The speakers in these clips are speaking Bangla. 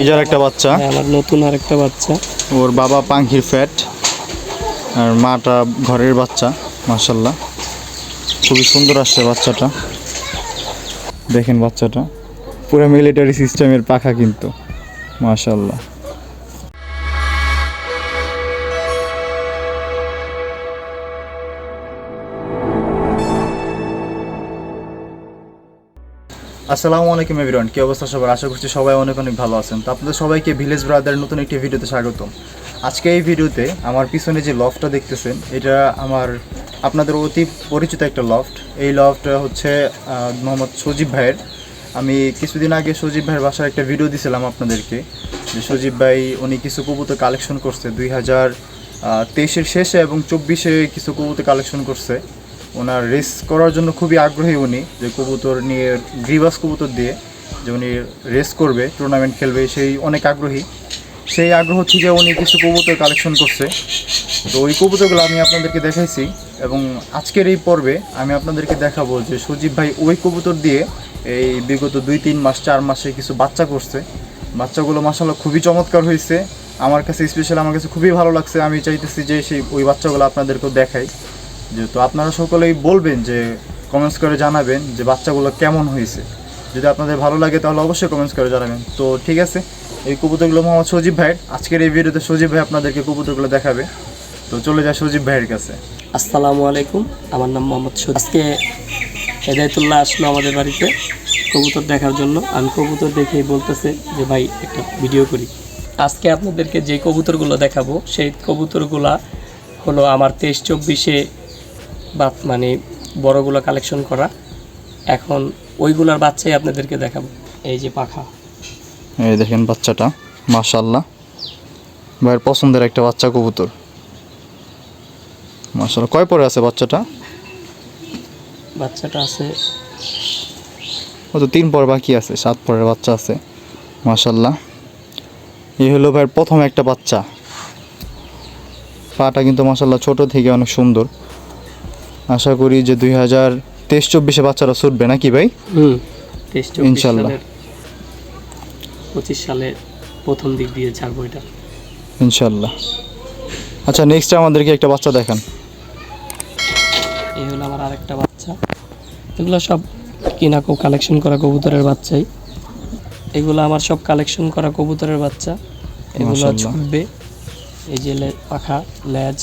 এই যে একটা বাচ্চা। হ্যাঁ, আমার নতুন আরেকটা বাচ্চা। ওর বাবা পাঙ্খির ফ্যাট আর মাটা ঘরের বাচ্চা মাশাল্লাহ খুবই সুন্দর আসছে বাচ্চাটা। দেখেন বাচ্চাটা। পুরো মিলিটারি সিস্টেমের পাখা কিন্তু মাশাল্লাহ আসসালামু আলাইকুম এভরিওয়ান, কি অবস্থা সবার? আশা করছি সবাই অনেক অনেক ভালো আছেন। তো আপনাদের সবাইকে ভিলেজ ব্রাদার নতুন একটি ভিডিওতে স্বাগতম। আজকে এই ভিডিওতে আমার পিছনে যে লফটটা দেখতেছেন, এটা আমার আপনাদের অতি পরিচিত একটা লফট এই লফট হচ্ছে মোহাম্মদ সজীব ভাইয়ের। আমি কিছুদিন আগে সজীব ভাইয়ের বাসার একটা ভিডিও দিছিলাম আপনাদেরকে, যে সজীব ভাই, উনি কিছু কবুতর কালেকশন করছে দুই হাজার তেইশের শেষে এবং চব্বিশে কিছু কবুতর কালেকশন করছে। ওনার রেস করার জন্য খুবই আগ্রহী উনি, যে কবুতর নিয়ে গ্রিবাস কবুতর দিয়ে যে উনি রেস করবে টুর্নামেন্ট খেলবে, সেই অনেক আগ্রহী। সেই আগ্রহ থেকে উনি কিছু কবুতর কালেকশন করছে। তো ওই কবুতরগুলো আমি আপনাদেরকে দেখাইছি এবং আজকের এই পর্বে আমি আপনাদেরকে দেখাবো যে সজীব ভাই ওই কবুতর দিয়ে এই বিগত দুই, তিন মাস, চার মাসে কিছু বাচ্চা করছে। বাচ্চাগুলো মাসাল্লাহ খুবই চমৎকার হয়েছে। আমার কাছে স্পেশাল আমার কাছে খুবই ভালো লাগছে। আমি চাইতেছি যে সেই ওই বাচ্চাগুলো আপনাদেরকেও দেখাই। যেহেতু আপনারা সকলেই বলবেন যে কমেন্টস করে জানাবেন যে বাচ্চাগুলো কেমন হয়েছে। যদি আপনাদের ভালো লাগে তাহলে অবশ্যই কমেন্টস করে জানাবেন। তো ঠিক আছে, এই কবুতরগুলো মোহাম্মদ সজীব ভাইয়ের। আজকের এই ভিডিওতে সজীব ভাই আপনাদেরকে কবুতরগুলো দেখাবে। তো চলে যায় সজীব ভাইয়ের কাছে। আসসালামু আলাইকুম, আমার নাম মোহাম্মদ সুদ আজকে হেদায়তুল্লাহ আসলো আমাদের বাড়িতে কবুতর দেখার জন্য। আমি কবুতর দেখেই বলতেছে যে, ভাই, একটা ভিডিও করি। আজকে আপনাদেরকে যে কবুতরগুলো দেখাবো, সেই কবুতরগুলা হলো আমার তেইশ চব্বিশে বা মানে বড়গুলো কালেকশন করা। এখন ওইগুলোর বাচ্চাই আপনাদেরকে দেখাবো। এই যে পাখা। এই দেখেন বাচ্চাটা মাশাল্লাহ ভাইয়ের পছন্দের একটা বাচ্চা কবুতর। মাশাল্লাহ কয় পরে আছে বাচ্চাটা? বাচ্চাটা আছে। ও তো তিন পর বাকি আছে সাত পরের বাচ্চা আছে। মাশাল্লাহ এই হলো ভাইয়ের প্রথম একটা বাচ্চা। পাটা কিন্তু মাশাল্লাহ ছোট থেকে অনেক সুন্দর। আশা করি যে দুই হাজার তেইশ চব্বিশে বাচ্চারা ছুটবে নাকি ভাই? ইনশাল্লাহ। পঁচিশ সালে প্রথম দিক দিয়ে ছাড়বো এটা। ইনশাল্লাহ। আচ্ছা নেক্সট আমাদেরকে একটা বাচ্চা দেখান। এই হলো আমার আরেকটা বাচ্চা। এগুলো সব কিনা কো কালেকশন করা কবুতরের বাচ্চাই। এগুলো আমার সব কালেকশন করা কবুতরের বাচ্চা। এগুলো। ছুটবে। এই যে পাখা লেজ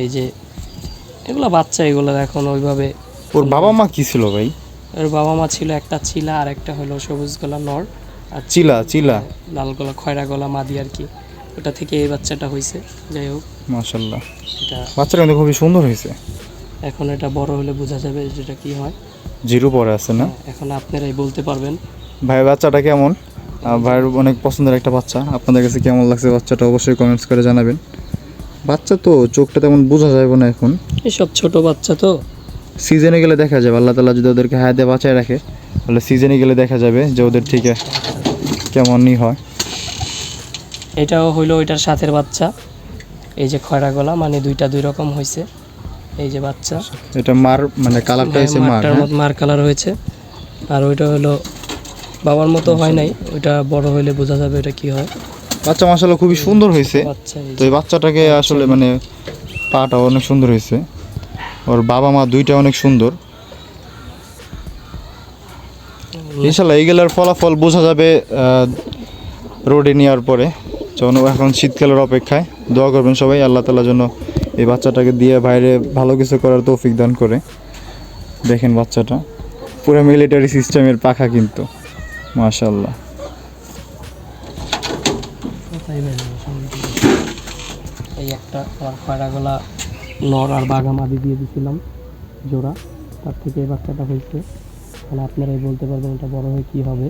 এই যে এগুলো বাচ্চা এগুলো এখন ওইভাবে ওর বাবা মা কি ছিল ভাই? ওর বাবা মা ছিল একটা চিলা আর একটা হলো সবুজ গলা নর আর চিলা চিলা। লাল গলা খয়রা গলা মাদি আর কি। ওটা থেকে এই বাচ্চাটা হয়েছে যাই হোক। মাশাল্লাহ এটা বাচ্চাটা কিন্তু খুবই সুন্দর হয়েছে এখন এটা বড় হলে বোঝা যাবে যেটা কি হয়। জিরো পরে আছে না? এখন আপনারাই বলতে পারবেন। ভাই বাচ্চাটা কেমন? ভাইয়ের অনেক পছন্দের একটা বাচ্চা। আপনাদের কাছে কেমন লাগছে বাচ্চাটা অবশ্যই কমেন্টস করে জানাবেন। বাচ্চা তো চোখটা তেমন বোঝা যাবে না এখন। এসব ছোট বাচ্চা তো। সিজনে গেলে দেখা যাবে আল্লাহ তালা যদি ওদেরকে হায়াতে বাঁচায় রাখে তাহলে সিজনে গেলে দেখা যাবে যে ওদের ঠিক কেমনই হয়। এটাও হইল ওইটার সাথের বাচ্চা। এই যে খয়রা গলা মানে দুইটা দুই রকম হয়েছে এই যে বাচ্চা। এটা মার মানে কালারটা হয়েছে মার হ্যাঁ? মার কালার হয়েছে। আর ওইটা হলো বাবার মতো হয় নাই। ওইটা বড় হইলে বোঝা যাবে এটা কি হয়। বাচ্চা মাসাল্লাহ খুবই সুন্দর হয়েছে। তো এই বাচ্চাটাকে আসলে মানে পাটা অনেক সুন্দর হয়েছে। ওর বাবা মা দুইটা অনেক সুন্দর। ইনশাল্লাহ এইগুলার ফলাফল বোঝা যাবে রোডে নেওয়ার পরে। যখন এখন শীতকালের অপেক্ষায়। দোয়া করবেন সবাই আল্লাহ তালার জন্য এই বাচ্চাটাকে দিয়ে বাইরে ভালো কিছু করার তৌফিক দান করে। দেখেন বাচ্চাটা। পুরো মিলিটারি সিস্টেমের পাখা কিন্তু। মাশাল্লাহ বের? এই একটা আমার খয়রা গলা নর আর বাঘা মাদি দিয়ে দিয়েছিলাম জোড়া। তার থেকে এই বাচ্চাটা হয়েছে। মানে আপনারাই বলতে পারবেন এটা বড় হয়ে কি হবে।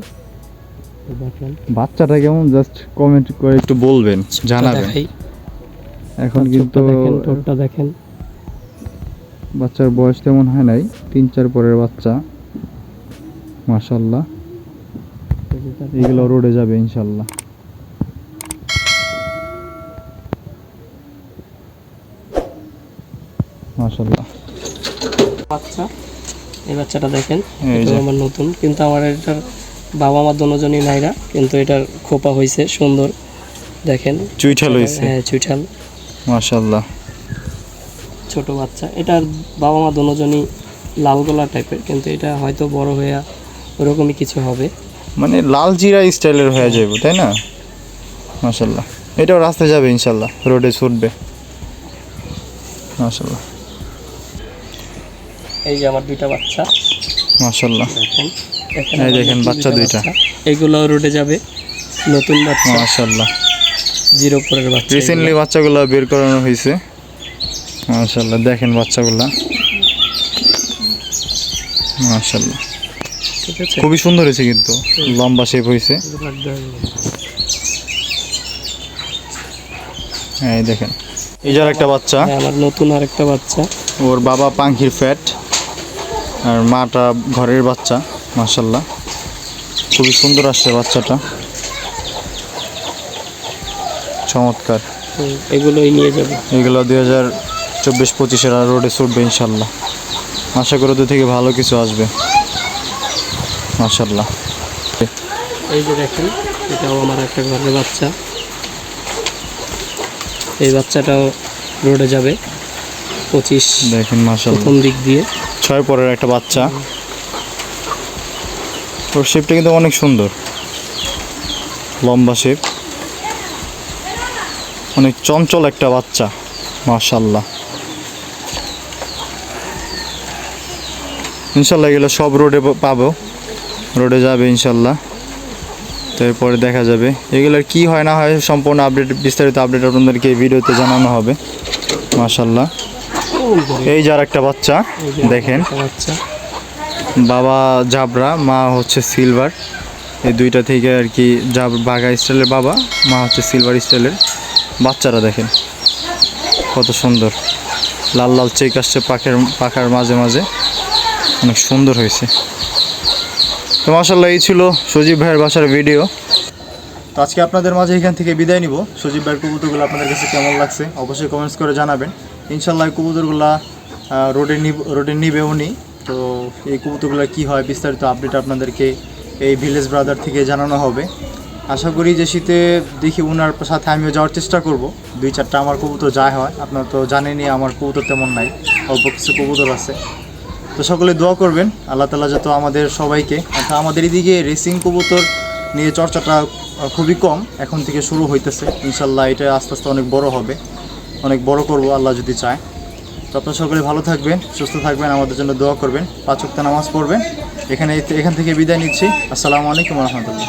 দেখেন। বাচ্চাটা কেমন? জাস্ট কমেন্ট করে একটু বলবেন জানাবেন। দেখাই। এখন কিন্তু ঠোঁটটা দেখেন। বাচ্চার বয়স তেমন হয় নাই। তিন চার পরের বাচ্চা। তার এগুলো রোডে যাবে ইনশাল্লাহ মাশাল্লাহ বাচ্চা এই বাচ্চাটা দেখেন এটা আমার নতুন কিন্তু আমার এটার বাবা মা দুজনই নাইরা কিন্তু এটার খোপা হয়েছে সুন্দর দেখেন। চুইঠাল হয়েছে হ্যাঁ চুইঠাল। ছোট বাচ্চা এটার বাবা মা দুজনই লাল গোলা টাইপের কিন্তু এটা হয়তো বড় হয়ে ওরকমই কিছু হবে। মানে লাল জিরা স্টাইলের হয়ে যাবে তাই না? মাশাল্লাহ এটাও রাস্তায় যাবে ইনশাল্লাহ রোডে ছুটবে। মাশাল্লাহ এই যে আমার দুইটা বাচ্চা। মাশাল্লাহ দেখেন এই দেখেন বাচ্চা দুইটা। এগুলো রোডে যাবে নতুন বাচ্চা। মাশাল্লাহ জিরো পরের বাচ্চা রিসেন্টলি বাচ্চাগুলো বের করানো হয়েছে। মাশাল্লাহ দেখেন বাচ্চাগুলা। মাশাল্লাহ ঠিক আছে? খুবই সুন্দর হয়েছে কিন্তু লম্বা শেপ হয়েছে। হ্যাঁ এই দেখেন এই যার একটা বাচ্চা। হ্যাঁ, আমার নতুন আরেকটা বাচ্চা। ওর বাবা পাঙ্খির ফ্যাট আর মাটা ঘরের বাচ্চা মাশাল্লাহ খুবই সুন্দর আসছে বাচ্চাটা। চমৎকার। এগুলোই নিয়ে যাবে। এগুলো দুই হাজার চব্বিশ পঁচিশের আর রোডে ছুটবে ইনশাল্লাহ আশা করি থেকে ভালো কিছু আসবে। মাশাল্লাহ এই যে দেখেন এটাও আমার একটা ঘরের বাচ্চা। এই বাচ্চাটাও রোডে যাবে। পঁচিশ দেখেন মাশাল্লাহ প্রথম দিক দিয়ে। ছয় পরের একটা বাচ্চা। ওর শেপটা কিন্তু অনেক সুন্দর। লম্বা শেপ অনেক চঞ্চল একটা বাচ্চা মাশাল্লাহ ইনশাল্লাহ এগুলো সব রোডে পাবো। রোডে যাবে ইনশাল্লাহ তো এরপরে দেখা যাবে। এগুলোর কি হয় না হয় সম্পূর্ণ আপডেট বিস্তারিত আপডেট আপনাদেরকে ভিডিওতে জানানো হবে মাশাল্লাহ এই যার একটা বাচ্চা দেখেন। বাচ্চা। বাবা জাবরা মা হচ্ছে সিলভার এই দুইটা থেকে আর কি জাব বাঘা স্টাইলের বাবা মা হচ্ছে সিলভার স্টাইলের। বাচ্চারা দেখেন কত সুন্দর। লাল লাল চেক আসছে পাখের পাখার মাঝে মাঝে। অনেক সুন্দর হয়েছে। তো মাসাল্লাহ এই ছিল সজীব ভাইয়ের বাসার ভিডিও তো আজকে আপনাদের মাঝে এখান থেকে বিদায় নিব। সজীব ভাইয়ের কবুতরগুলো আপনাদের কাছে কেমন লাগছে অবশ্যই কমেন্টস করে জানাবেন। ইনশাল্লাহ কবুতরগুলা রোডে নিব রোডে নিবে উনি। তো এই কবুতরগুলো কি হয় বিস্তারিত আপডেট আপনাদেরকে এই ভিলেজ ব্রাদার থেকে জানানো হবে। আশা করি যে শীতে দেখি ওনার সাথে আমিও যাওয়ার চেষ্টা করব। দুই চারটা আমার কবুতর যায় হয়। আপনারা তো জানেনই আমার কবুতর তেমন নাই। অল্প কিছু কবুতর আছে। তো সকলে দোয়া করবেন। আল্লাহ তালা যত আমাদের সবাইকে, অর্থাৎ আমাদের এদিকে রেসিং কবুতর নিয়ে চর্চাটা খুবই কম। এখন থেকে শুরু হইতেছে। ইনশাল্লাহ এটা আস্তে আস্তে অনেক বড় হবে। অনেক বড় করব, আল্লাহ যদি চায়। তো আপনারা সকলে ভালো থাকবেন, সুস্থ থাকবেন, আমাদের জন্য দোয়া করবেন। পাঁচ ওয়াক্ত নামাজ পড়বেন। এখানে এখান থেকে বিদায় নিচ্ছি। আসসালামু আলাইকুম রহমতুল্লাহ।